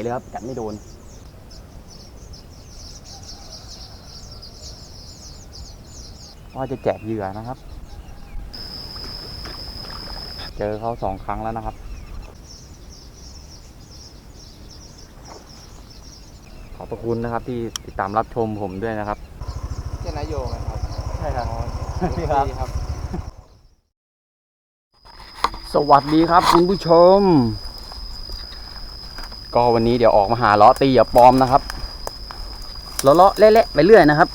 เลยครับกัดไม่โดนว่าจะแจกเหยื่อนะครับ เจอเขาสองครั้งแล้วนะครับ ขอบพระคุณนะครับที่ติดตามรับชมผมด้วยนะครับเช่นนายโยงนะครับ ใช่ครับดีครับ สวัสดีครับคุณผู้ชม ก็วันนี้เดี๋ยวออกมาหาเลาะตีอย่าปลอมนะครับเลาะเลาะเละๆไปเรื่อยนะครับ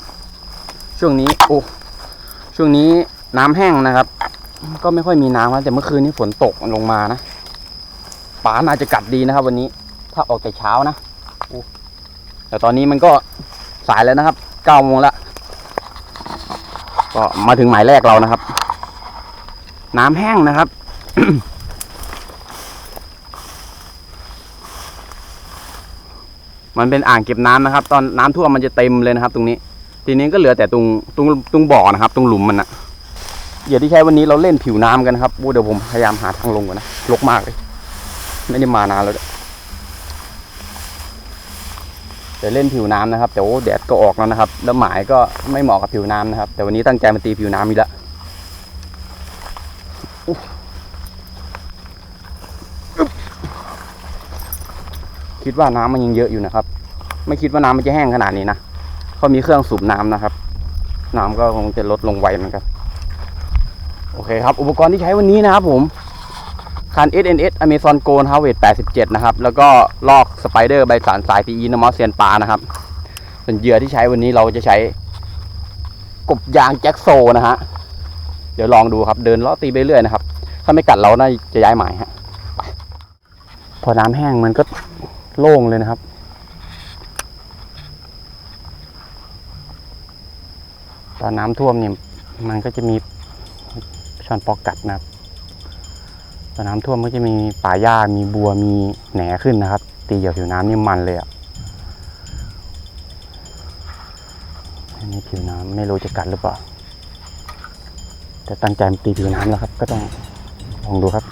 ช่วงนี้โอ้ช่วงนี้น้ำแห้งนะครับ ก็ไม่ค่อยมีน้ำนะแต่เมื่อคืนนี้ฝนตกลงมานะปลาน่าจะกัดดีนะครับ วันนี้ถ้าออกแต่เช้านะโอ้แต่ตอนนี้มันก็สายแล้วนะครับเก้าโมงแล้วก็มาถึงหมายแรกเรานะครับ น้ำแห้งนะครับ มันเป็นอ่างเก็บน้ำนะครับ ตอนน้ำท่วมมันจะเต็มเลยนะครับ ตรงนี้ ทีนี้ก็เหลือแต่ตรงตรงตรงบ่อนะครับ ตรงหลุมมันนะเหยื่อที่ใช้วันนี้เราเล่นผิวน้ำกันครับเดี๋ยวผมพยายามหาทางลงก่อนนะลกมากเลย ไม่ได้มานานแล้วเดี๋ยวเล่นผิวน้ำนะครับแต่โอ้แดดก็ออกแล้วนะครับ แล้วหมายก็ไม่เหมาะกับผิวน้ำนะครับ แต่วันนี้ตั้งใจมาตีผิวน้ำอีกแล้ว คิดว่าน้ำมันยังเยอะอยู่นะครับ ไม่คิดว่าน้ำมันจะแห้งขนาดนี้นะเขามีเครื่องสูบน้ำนะครับ น้ำก็คงจะลดลงไวเหมือนกันโอเคครับ อุปกรณ์ที่ใช้วันนี้นะครับผมคัน SNS Amazon Go นะครับเวท87 นะครับ แล้วก็ลอกสไปเดอร์ใบสารสาย PE นมอสเซียนปลานะครับส่วนเหยื่อที่ใช้วันนี้เราจะใช้กบยางแจ็คโซนะฮะ เดี๋ยวลองดูครับ เดินเลาะตีไปเรื่อยนะครับ ถ้าไม่กัดเราน่าจะย้ายหมายฮะพอน้ำแห้งมันก็ โล่งเลยนะครับ ตอนน้ำท่วมเนี่ยมันก็จะมีช้อนปอกกัดนะครับ ตอนน้ำท่วมก็จะมีป่าหญ้ามีบัวมีแหนขึ้นนะครับ ตีเหยียบผิวน้ำนี่มันเลยอะ่ะอันนี้ผิวน้ำไม่รู้จะกัดหรือเปล่าแต่ตั้งใจมาตีผิวน้ำแล้วครับ ก็ต้องลองดูครับ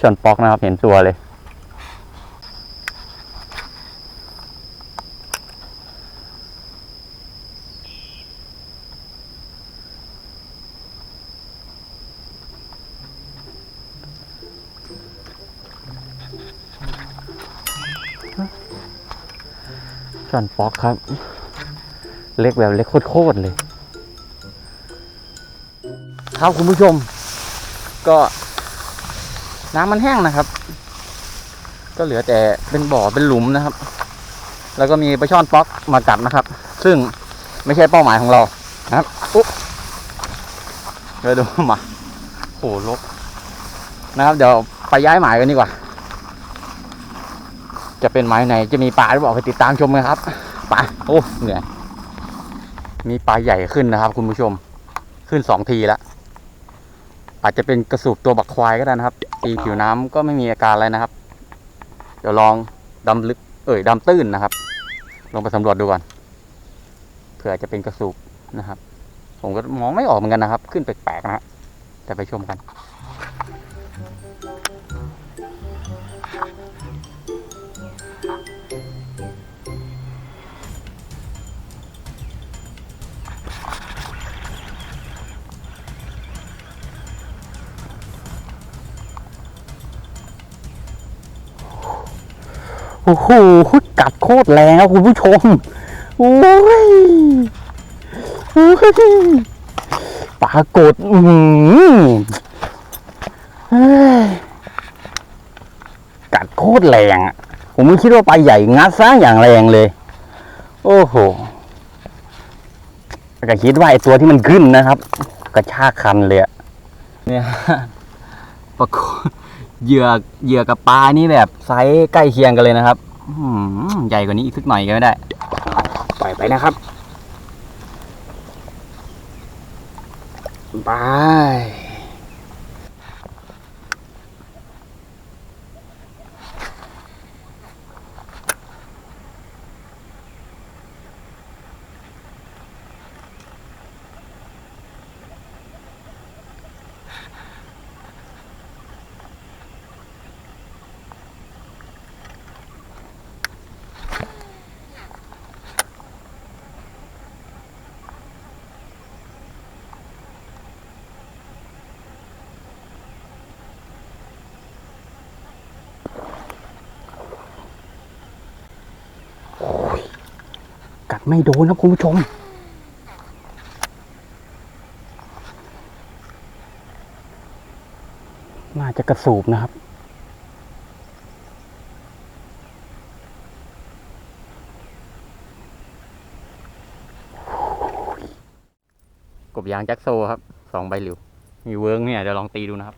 ชนปอกนะครับ เห็นตัวเลยชอนปอกครับ เล็กแบบเล็กโคตรๆเลย ครับคุณผู้ชม ก็ น้ำมันแห้งนะครับ ก็เหลือแต่เป็นบ่อเป็นหลุมนะครับ แล้วก็มีปลาช่อนป๊อกมากัดนะครับ ซึ่งไม่ใช่เป้าหมายของเรานะครับอุ๊บเดี๋ยวดูมาโหลกนะครับ เดี๋ยวไปย้ายหมายกันดีกว่า จะเป็นหมายไหนจะมีปลาหรือเปล่าไปติดตามชมกันครับไปโอ้เหนื่อยมีปลาใหญ่ขึ้นนะครับ คุณผู้ชม ขึ้นสองทีแล้ว อาจจะเป็นกระสูบตัวบักควายก็ได้นะครับตีผิวน้ำก็ไม่มีอาการอะไรนะครับ เดี๋ยวลองดำลึก เอ่ยดำตื้นนะครับลองไปสำรวจดูก่อนเผื่อจะเป็นกระสูบนะครับ ผมก็มองไม่ออกเหมือนกันนะครับ ขึ้นแปลกๆนะฮะแต่ไปชมกัน อ้โหกัดโคตรแรงครับคุณผู้ชมโอ้ยโอ้ยปรากฏอือหือเฮ้ยกัดโคตรแรงอะผมไม่คิดว่าปลาใหญ่งัดซะอย่างแรงเลย โอ้โหก็คิดว่าไอตัวที่มันขึ้นนะครับ กระชากคันเลยอะเนี่ยปรากฏ เหยื่อเหยื่อกับปลานี่แบบไซส์ใกล้เคียงกันเลยนะครับอื้อหือใหญ่กว่านี้อีกสักหน่อยก็ไม่ได้ปล่อยไปนะครับบาย ไม่โดนครับคุณผู้ชม น่าจะกระสูบนะครับกบยางแจ็คโซครับสองใบหลิว มีเวิร์กเนี่ยเดี๋ยวลองตีดูนะครับ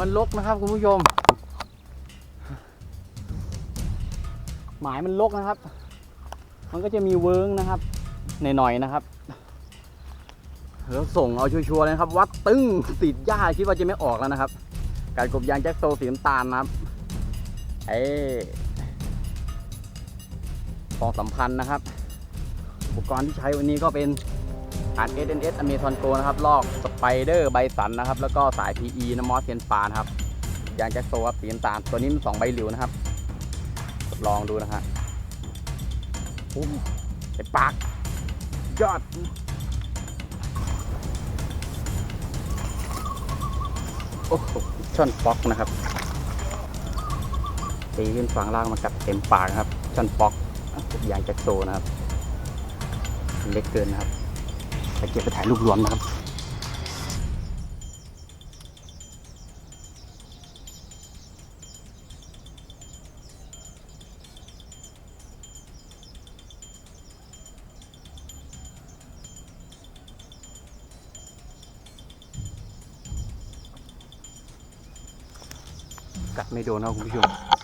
มันลกนะครับคุณผู้ชม หมายมันลกนะครับ มันก็จะมีเวิร์งนะครับหน่อยๆนะครับแล้วส่งเอาชัวร์ๆเลยครับ วัดตึ้งติดหญ้าคิดว่าจะไม่ออกแล้วนะครับ การกบยางแจ็คโซสีน้ำตาลนะครับเอ้ของสำคัญนะครับ อุปกรณ์ที่ใช้วันนี้ก็เป็น หาด SNS Amazon Go นะครับ ลอกสไปเดอร์ไบสันนะครับ แล้วก็สาย PE น้ำมอสเซียนปานะครับ ยางแจ็คโซครับสีนตาลตัวนี้มันสองใบหลิวนะครับ ลองดูนะฮะโอ้เต็มปาก ยอดโอ้โหช่อนป๊อกนะครับตีขึ้นฝั่งล่างมากัดเต็มปากนะครับ ช่อนป๊อกยางแจ็คโซนะครับ เล็กเกินนะครับ ไปเก็บไปถ่ายรูปรวมนะครับกัดไม่โดนนะคุณผู้ชม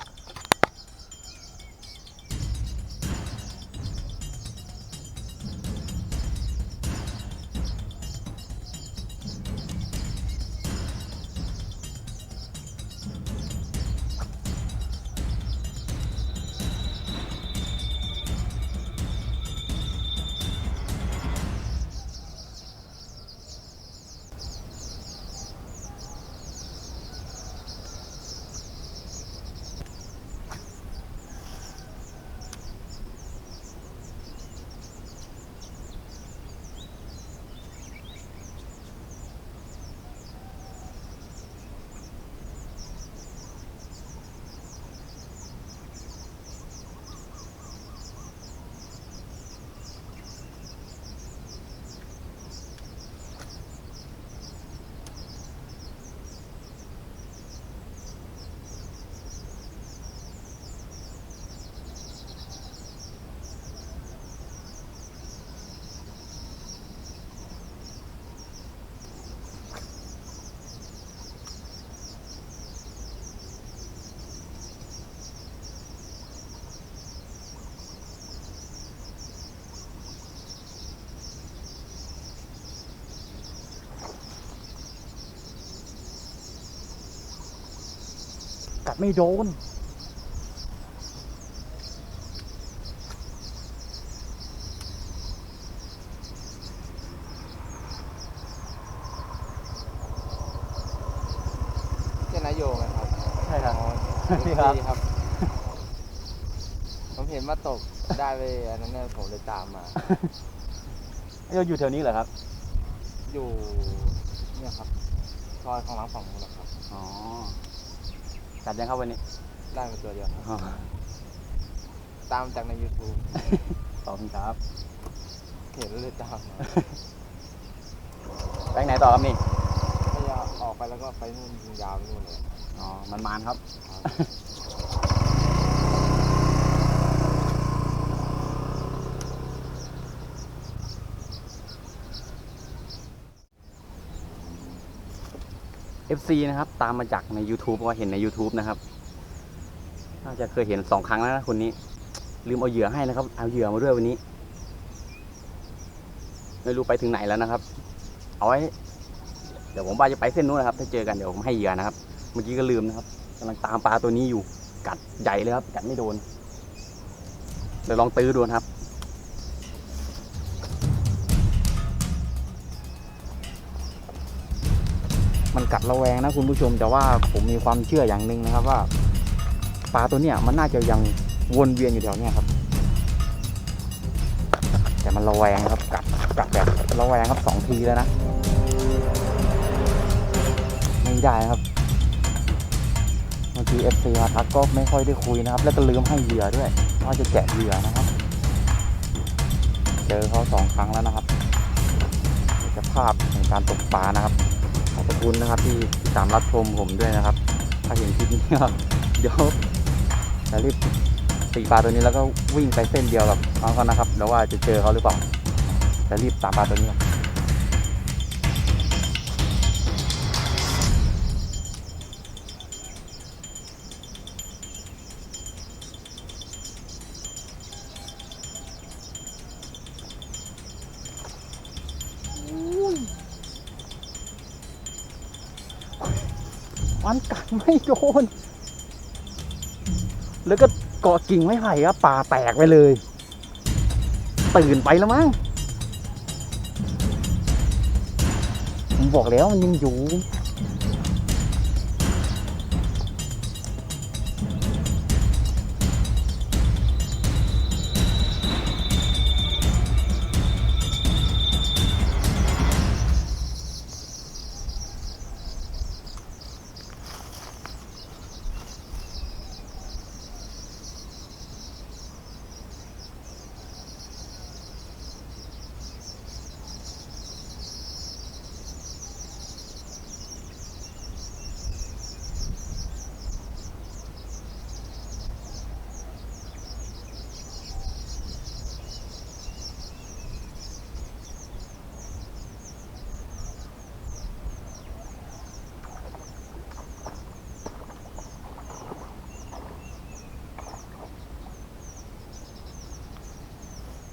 กัดไม่โดน เจ้านายโยไหมครับใช่ครับ อ๋อพี่ครับ ดีครับ ผมเห็นว่าตกได้ไปอันนั้นเนี่ยผมเลยตามมา เราอยู่แถวนี้เหรอครับ อยู่เนี่ยครับซอยของร้านฝั่งนู้นนะครับ อ๋อ กัดยังครับวันนี้ได้มาตัวเดียวครับอ๋อตามจากใน YouTube ขอบคุณครับ เห็นแล้วเลยตามมาไปไหนต่อครับนี่ พยายามออกไปแล้วก็ไปนู่นยิงยาวไปนู่นเลย อ๋อ มันมานครับ ครับ FC นะครับ ตามมาจากใน YouTube ก็เห็นใน YouTube นะครับน่าจะเคยเห็นสองครั้งแล้วนะคนนี้ ลืมเอาเหยื่อให้นะครับ เอาเหยื่อมาด้วยวันนี้ ไม่รู้ไปถึงไหนแล้วนะครับ เอาไว้เดี๋ยวผมว่าจะไปเส้นนู้นนะครับ ถ้าเจอกันเดี๋ยวผมให้เหยื่อนะครับ เมื่อกี้ก็ลืมนะครับกำลังตามปลาตัวนี้อยู่ กัดใหญ่เลยครับ กัดไม่โดนเดี๋ยวลองตื้อดูนะครับ มันกัดระแวงนะคุณผู้ชม แต่ว่าผมมีความเชื่ออย่างหนึ่งนะครับว่าปลาตัวเนี้ยมันน่าจะยังวนเวียนอยู่แถวเนี้ยครับ แต่มันระแวงครับกัดกัดแบบระแวงครับสองทีแล้วนะไม่ได้ครับบางทีเอฟซีมาทักก็ไม่ค่อยได้คุยนะครับ แล้วก็ลืมให้เหยื่อด้วยว่าจะแกะเหยื่อนะครับ เจอเขาสองครั้งแล้วนะครับจะภาพในการตกปลานะครับ ขอบคุณนะครับที่ที่ตามรับชมผมด้วยนะครับ ถ้าเห็นคลิปนี้ก็เดี๋ยวจะรีบตีปลาตัวนี้แล้วก็วิ่งไปเส้นเดียวกับน้องเขานะครับ แล้วว่าจะเจอเขาหรือเปล่าจะรีบตามปลาตัวนี้ มันกัดไม่โดน แล้วก็เกาะกิ่งไม่ไผ่ครับป่าแตกไปเลย ตื่นไปแล้วมั้ง ผมบอกแล้วมันยังอยู่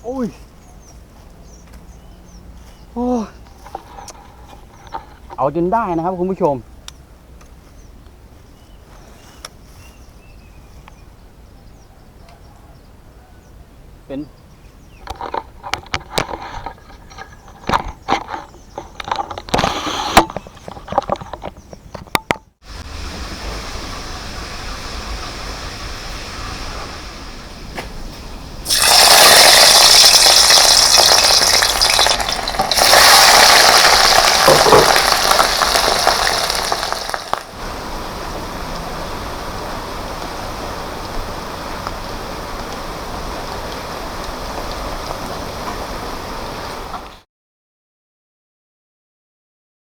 โอ้ย โอ้ เอาจนได้นะครับคุณผู้ชม